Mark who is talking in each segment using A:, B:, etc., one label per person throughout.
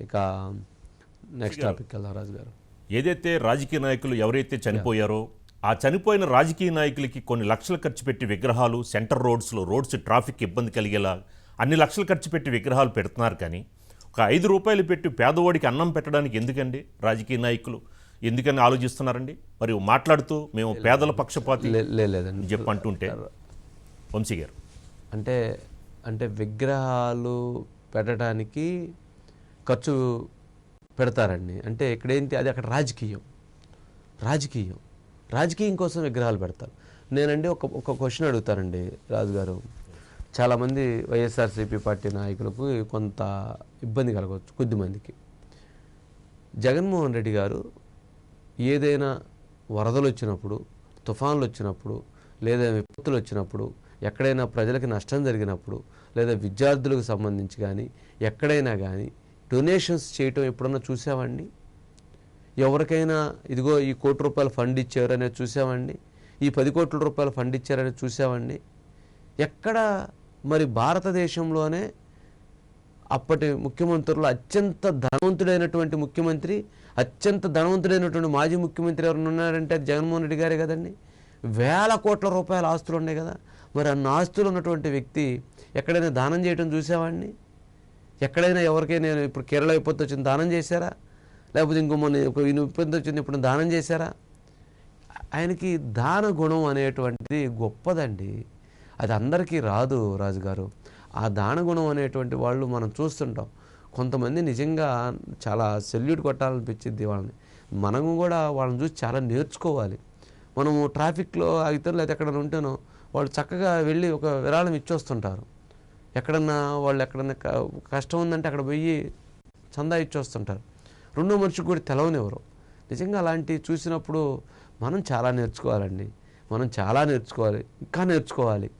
A: ఇక next topic రాజు గారు.
B: ఏదైతే రాజకీయ నాయకులు ఎవరైతే చనిపోయారో ఆ చనిపోయిన రాజకీయ నాయకులకి కొన్ని లక్షలు ఖర్చు పెట్టి విగ్రహాలు సెంటర్ రోడ్స్లో రోడ్స్ ట్రాఫిక్ ఇబ్బంది కలిగేలా అన్ని లక్షలు ఖర్చు పెట్టి విగ్రహాలు పెడుతున్నారు కానీ ఒక ఐదు రూపాయలు పెట్టి పేదవాడికి అన్నం పెట్టడానికి ఎందుకండి రాజకీయ నాయకులు? ఎందుకని ఆలోచిస్తున్నారండి? మరి మాట్లాడుతూ మేము పేదల పక్షపాతి
A: లేదండి.
B: అని చెప్పి అంటుంటే వంశీ గారు.
A: అంటే అంటే విగ్రహాలు పెట్టడానికి ఖర్చు పెడతారండి. అంటే ఇక్కడేంటి అది అక్కడ రాజకీయం. రాజకీయం. రాజకీయం కోసం విగ్రహాలు పెడతారు. నేనండి ఒక ఒక క్వశ్చన్ అడుగుతానండి రాజుగారు. చాలామంది వైఎస్ఆర్సీపీ పార్టీ నాయకులకు కొంత ఇబ్బంది కలగవచ్చు కొద్దిమందికి జగన్మోహన్ రెడ్డి గారు ఏదైనా వరదలు వచ్చినప్పుడు తుఫాన్లు వచ్చినప్పుడు లేదా విపత్తులు వచ్చినప్పుడు ఎక్కడైనా ప్రజలకి నష్టం జరిగినప్పుడు లేదా విద్యార్థులకు సంబంధించి కానీ ఎక్కడైనా కానీ డొనేషన్స్ చేయటం ఎప్పుడన్నా చూసామండి ఎవరికైనా ఇదిగో ఈ కోటి రూపాయలు ఫండ్ ఇచ్చారనేది చూసామండి ఈ పది కోట్ల రూపాయలు ఫండ్ ఇచ్చారనేది చూసామండి ఎక్కడ మరి భారతదేశంలోనే అప్పటి ముఖ్యమంత్రులు అత్యంత ధనవంతుడైనటువంటి ముఖ్యమంత్రి అత్యంత ధనవంతుడైనటువంటి మాజీ ముఖ్యమంత్రి ఎవరైనా ఉన్నారంటే జగన్మోహన్ రెడ్డి గారే కదండి? వేల కోట్ల రూపాయల ఆస్తులు ఉన్నాయి కదా. మరి అన్న ఆస్తులు ఉన్నటువంటి వ్యక్తి ఎక్కడైనా దానం చేయడం చూసేవాడిని ఎక్కడైనా ఎవరికైనా ఇప్పుడు కేరళ విపత్తు వచ్చింది దానం చేశారా? లేకపోతే ఇంకో మొన్న ఈయన విపత్తు వచ్చింది ఇప్పుడు దానం చేశారా? ఆయనకి దాన గుణం అనేటువంటిది గొప్పదండి. అది అందరికీ రాదు రాజుగారు. ఆ దాన గుణం అనేటువంటి వాళ్ళు మనం చూస్తుంటాం. కొంతమంది నిజంగా చాలా సెల్యూట్ కొట్టాలనిపించింది వాళ్ళని. మనం కూడా వాళ్ళని చూసి చాలా నేర్చుకోవాలి. మనము ట్రాఫిక్లో ఆగితే లేకపోతే ఎక్కడైనా ఉంటేనో వాళ్ళు చక్కగా వెళ్ళి ఒక విరాళం ఇచ్చొస్తుంటారు. ఎక్కడన్నా వాళ్ళు ఎక్కడన్నా క- కష్టం ఉందంటే అక్కడ పోయి చందా ఇచ్చొస్తుంటారు. రెండో మనిషికి కూడా తెలవనివ్వరు నిజంగా అలాంటివి చూసినప్పుడు మనం చాలా నేర్చుకోవాలండి. మనం చాలా నేర్చుకోవాలి. ఇంకా నేర్చుకోవాలి.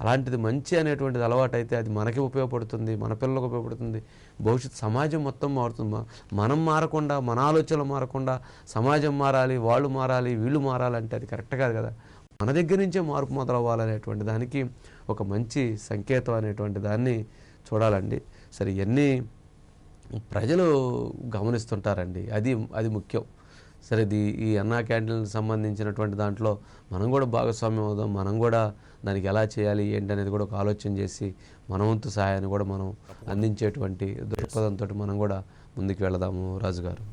A: అలాంటిది మంచి అనేటువంటిది అలవాటు అయితే అది మనకి ఉపయోగపడుతుంది మన పిల్లలకు ఉపయోగపడుతుంది. భవిష్యత్ సమాజం మొత్తం మారుతుంది. మనం మారకుండా మన ఆలోచనలు మారకుండా సమాజం మారాలి వాళ్ళు మారాలి వీళ్ళు మారాలంటే అది కరెక్ట్ కాదు కదా. మన దగ్గర నుంచే మార్పు మొదలవ్వాలనేటువంటి దానికి ఒక మంచి సంకేతం అనేటువంటి దాన్ని చూడాలండి. సరే ఇవన్నీ ప్రజలు గమనిస్తుంటారండి? అది అది ముఖ్యం. సరే ఇది ఈ అన్నా క్యాంటీన్లకు సంబంధించినటువంటి దాంట్లో మనం కూడా భాగస్వామ్యం అవుదాం మనం కూడా దానికి ఎలా చేయాలి ఏంటి అనేది కూడా ఒక ఆలోచన చేసి మనవంతు సహాయాన్ని కూడా మనం అందించేటువంటి దృక్పథంతో మనం కూడా ముందుకు వెళదాము రాజుగారు.